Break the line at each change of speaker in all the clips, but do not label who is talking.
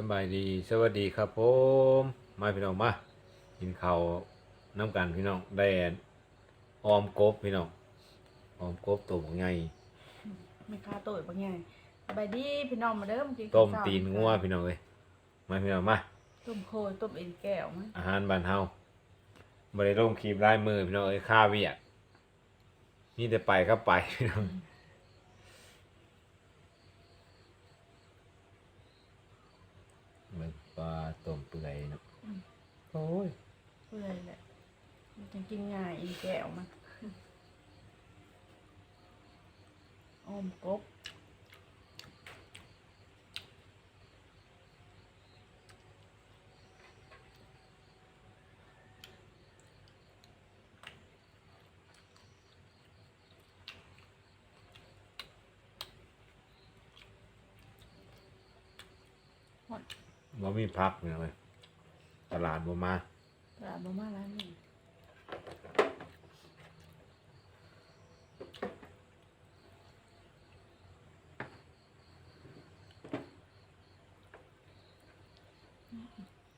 สบายดีสวัสดีครับผมมาพี่น้องมากินข้าวน้ำกันพี่น้องได้ออมกบพี่น้องออมกบตัวใหญ่
ไม่ค่าตัวบางอย่างสบายดีพี่น้องมาเด้อมากิน
ต้ม
ข้าว
ตีนงัวพี่น้องเลยมาพี่น้องมา
ต้มโคยต้มเอ็นแก้วมั้ย
อาหารบ้านเฮาบ่ได้ลงคลิปลายมือพี่น้องเอ้ยค่าเวียกนี่แต่ไปก็ไปพี่น้องมัน ปลาต้มเปื่อยเนาะโอ้ย
เพื่อแหละมันจะกินง่ายอ็นแก้วมันอมกบ
บ่มีพักพี่น้องเอ้ยตลาดบ่มา
ตลาดมาม่าร้านนี้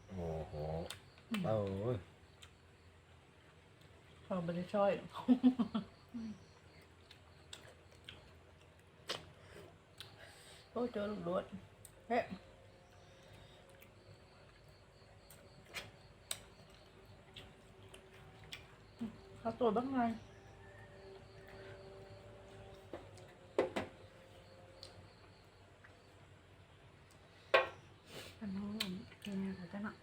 โอ้โหโอ้ย
พอไม่ได้ช่อยโอ้เจอลูกโดดเฮ้ ยข้าวตัวบ้างไงอันน้องเป็นไงเขาจะหนัก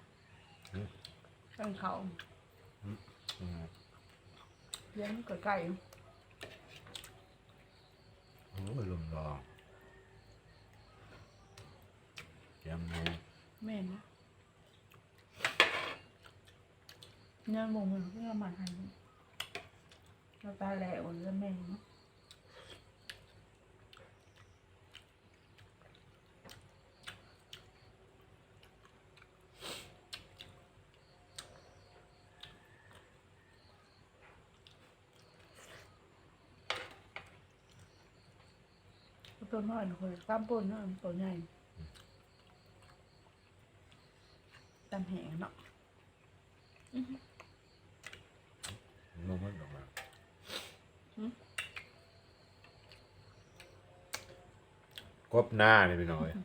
ตา
อืม
เลี้ยงไก่ไก่
โอ้ยลมรองแกมมู
แม่นนะเนี่ยมงมันเพื่อมาทานเราตาแหลวแล้วแม่นนาะตัวน้อยคนกล้ามปนเนาตัวใหญ่ตำแหงเนาะ
ลมมันออกมา
หืม
กบหน้าเลยพี่น้องเอ้ย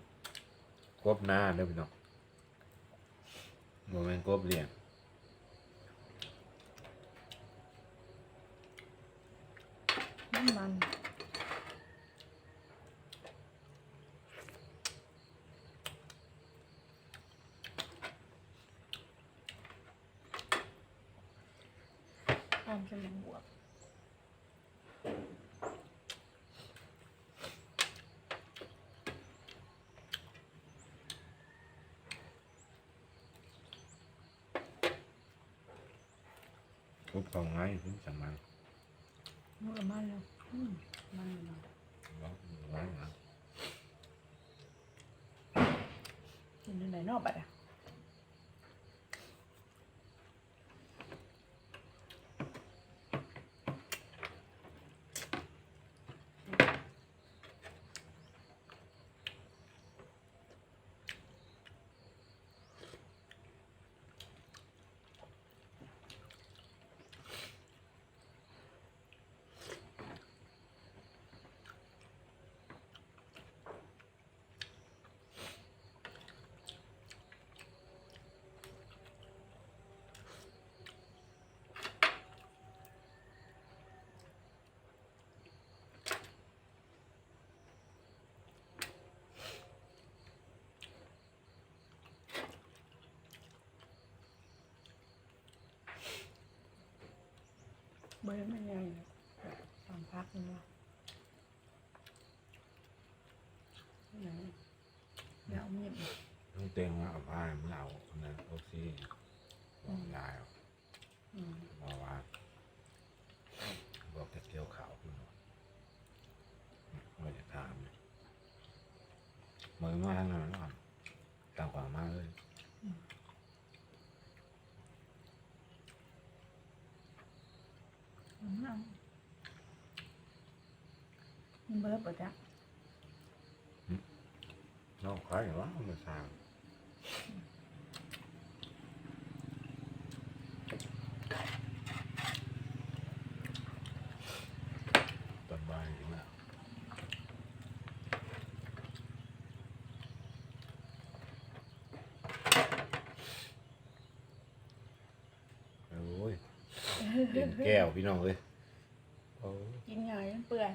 กบหน้าเด้อพี่น้องบ่แม่นกบเลี้ยง
น้ำมันทำสมองบวก
กบของง่ายถึงสมัง
นู่นละมันแล้วอืมมันเลยเนาะ
บ่ง่ายนะ
กินไหนนอกบัดอะ เบอร์มันยังสองพักนึงวะไหนเดี๋ยวเอามีด
ต้องเต็งว่าเอาผ้ามันเอาอันนั้นโอซี่บอกยายบอกว่าบอกจะเกี่ยวขาวพี่น้องไม่จะถามเลยมือมาทางนั้นก่อนต่างกว่ามาเลย
อื มันเบอร์ปะจ๊ะ
น้องคล้ายว่ามันสร้าง
อ
ตอนบ่ายถึงแล้วโอ้ย เด่นแก้วพี่น้องเอ้ยโอ้ย
กินไงมันเปื่อย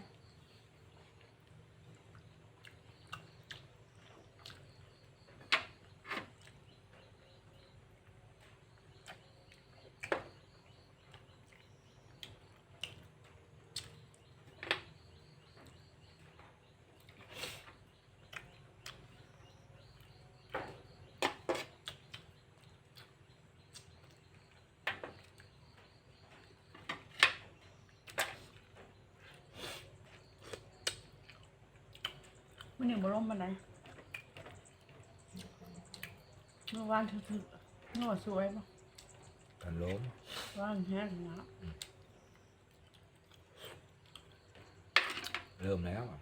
มันยังบ่ร่มมันไหนเมื่อวานถึกๆเมื่อวานสวยปะ
กันล้ม
ว่านแห้งนะ
เริ่มแล้วอะ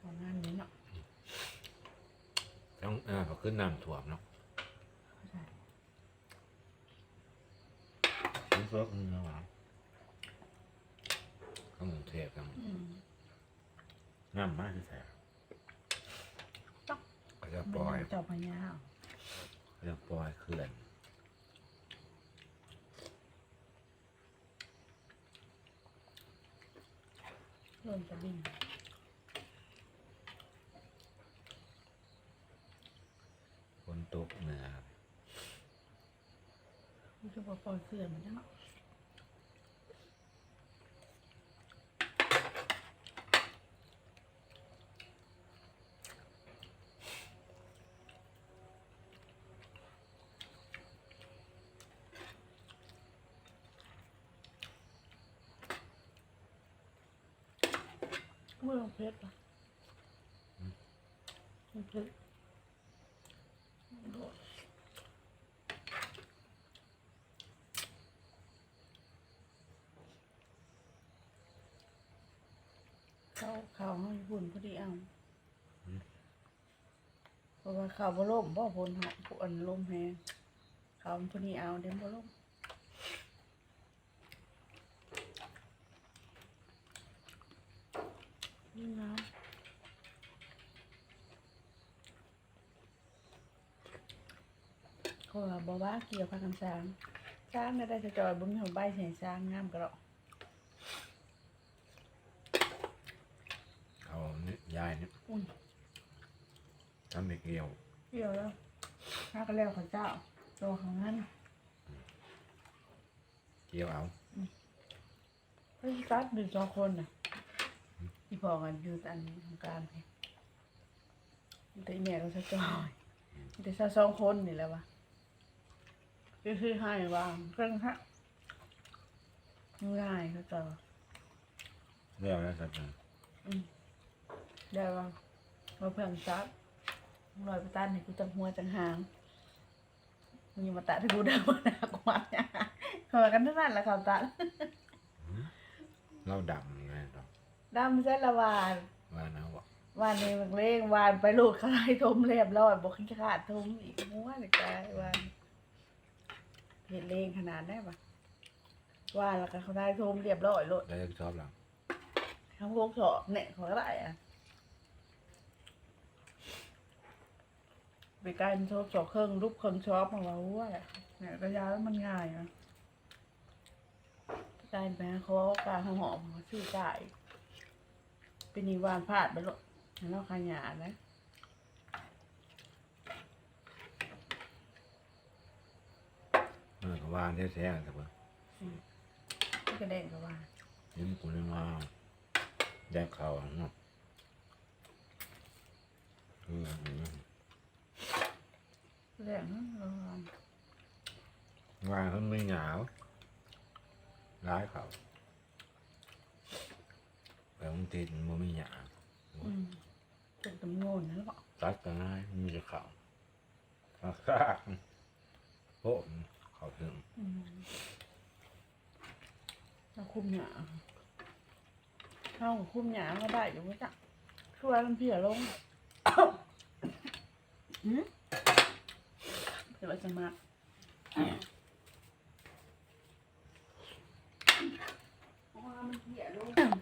ตอนนั้นนี้เนาะ
ต้องเออเขาขึ้นน้ำถ่วมเนาะ
เข้าใจ
ขึ้นเฟิร์กนึงแล้วหรอข้างกรุงเทพกัน
อืม
น้ำมากที่แท้
ต้อง
เขาจะปล่อย
เจ้าพญา
เขาจะปล่อยเขื่อน
เริ่มจะบิน
ฝนตกเหนือ
รู้สึกว่าปล่อยเสื่อมมันเนาะ เมื่อลงเพชรป่ะลงเพชรเขาเขาให้บุญพอดีเอาเพราะว่าเขาบ่ล่มบ่พลเหาะพอันลมแฮงเขามันพอดีเอาเดี๋ยวบ่ล่ม นี่น้ำเขาว่าบอกว่าเกี่ยวพากันสร้างสร้างได้ได้จะจอยบุญของใบแสงสร้างงามกระดอก
เขาเนี่ยยายเนี่ย
อุ้ย
ทำไม่เกี่ยว
เกี่ยวแล้วถ้าก็แล้วเขาเจ้าตัวของนั้น
เกี่ยวเอา
เฮ้ยกัดหนึ่งสองคนน่ะ ที่พอกันอยู่อันทำการไปแต่อีแม่ก็จะจอยแต่ซะสองคนนี่แหละวะคือคือให้วางเครื่องฮะง่ายเขาเจอ
เรียกแล้วสักหนึ่ง
อืมได้ว่ามาเพื่อนซัดลอยไปตันให้กูจังหัวจังหางมึงอย่ามาตัดให้กูได้ว่าหนักกว่าเนี่ยเขาว่ากันเท่านั้นแหละเขาตัด
เราดำไง ดอก
ดำเส้นละวาน
ว่านะบอก
วานนี้มันเล่งวานไปลูดเขาไล่ทมเรียบร้อยบอกขี้ขาดทมอีกมัวเลยกายวานเห็นเลงขนาดได้ปะวานแล้วก็เขาได้ทมเรียบร้อยโลด
ได้ชอบหลัง
ทั้งวงสอบเนี่ยเขาก็ได้อะไปกลายเป็นโชอบสอบเครื่องรูปเครื่องชอบของเราว่าเนี่ยระยะแล้วมันง่ายนะกลายเป็นเขาว่าการหอมๆชื่อจ่าย เป็นนิวานพลาดไปหรอกแล้วขยานะ
เออก็วางแท้ๆแต่ว่า
ที่กระเด็นก็ว่า
ยิ้มกูเลยว่าแยกเขาเนาะเออเออก
ระเด็นนะระวัง
วางเขาไม่หนาวร้ายเขา แต่บางทีมันไม่หนาว
อืมเป็นตำโงนนะหรอ
ตัดกันง่ายมีแต่เขาเขาซากโป๊ะเขาถึง
อืมเราคุมหยาเข้าคุมหยาก็ได้อยู่ไม่จ้ะช่วยมันเพียลงหืมสมัครอ๋อมันเหี้ยลูก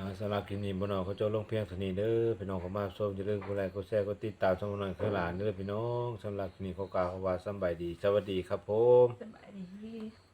อาสำหรับคลินี้บ่น้องเขาเจ้าลงเพียงเท่านี้เด้อพี่น้องเขามาชมอย่าลืมกดไลค์กดแชร์กดติดตามช่องน้อยคือหลานเด้อพี่น้องสำหรับคลินี้ขากล่าวคำว่าสบายดี สวัสดีครับผม
สบายดี